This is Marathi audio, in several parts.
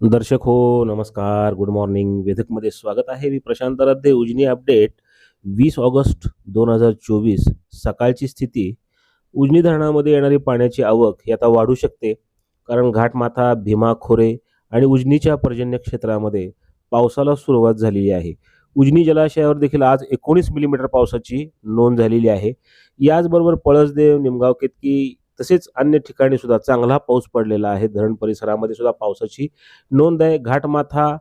दर्शक हो नमस्कार. गुड मॉर्निंग वेधकमध्ये स्वागत आहे. मी प्रशांत राध्ये उजनी अपडेट. वीस ऑगस्ट दोन हजार चोवीस. सकाळची स्थिती. उजनी धरणामध्ये येणारी पाण्याची आवक ही आता वाढू शकते. कारण घाटमाथा भीमा खोरे आणि उजनीच्या पर्जन्य क्षेत्रामध्ये पावसाला सुरुवात झालेली आहे. उजनी जलाशयावर देखील आज एकोणीस मिलीमीटर पावसाची नोंद झालेली आहे. याचबरोबर पळसदेव निमगाव केतकी तसेच अन्य ठिकाणी सुद्धा चांगला पाऊस पडलेला आहे. धरण परिसरामध्ये सुद्धा पावसाची नोंद आहे. घाटमाथा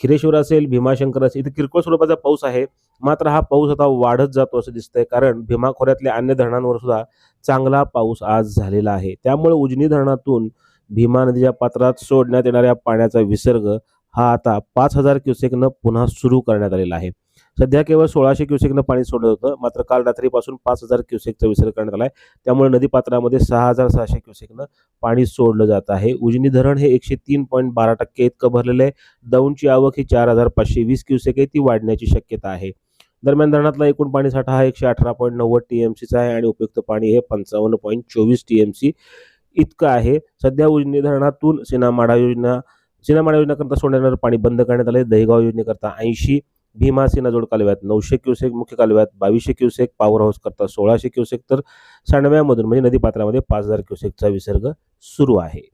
खिरेश्वर असेल भीमाशंकर असेल इथे किरकोळ स्वरूपाचा पाऊस आहे. मात्र हा पाऊस आता वाढत जातो असं दिसतंय. कारण भीमा खोऱ्यातल्या अन्य धरणांवर सुद्धा चांगला पाऊस आज झालेला आहे. त्यामुळे उजनी धरणातून भीमा नदीच्या पात्रात सोडण्यात येणाऱ्या पाण्याचा विसर्ग हा आता पाच हजार क्युसेकनं पुन्हा सुरू करण्यात आलेला आहे. सध्या केवळ सोळाशे क्युसेकनं पाणी सोडलं होतं. मात्र काल रात्रीपासून पाच हजार क्युसेकचा विसर्ग करण्यात आला आहे त्यामुळे नदीपात्रामध्ये सहा हजार सहाशे क्युसेकनं पाणी सोडलं जात आहे. उजनी धरण हे एकशे तीन पॉईंट बारा टक्के इतकं भरलेलं आहे. दौंडची आवक ही चार हजार पाचशे वीस क्युसेक आहे. ती वाढण्याची शक्यता आहे. दरम्यान धरणातला एकूण पाणीसाठा हा एकशे अठरा पॉईंट नव्वद टी एम सीचा आहे आणि उपयुक्त पाणी हे पंचावन्न पॉईंट चोवीस टी एम सी इतकं आहे. सध्या उजनी धरणातून सिनामाडा योजना सिनामाडा योजनेकरता सोडण्यावर पाणी बंद करण्यात आले दहीगाव योजनेकरता ऐंशी भीमा जोड कालव्यात नऊशे क्युसेक मुख्य कालव्यात बावीसशे क्युसेक पॉवर हाऊस करता सोळाशे क्युसेक तर सांडव्यामधून म्हणजे नदीपात्रामध्ये पाच हजार क्युसेकचा विसर्ग सुरू आहे.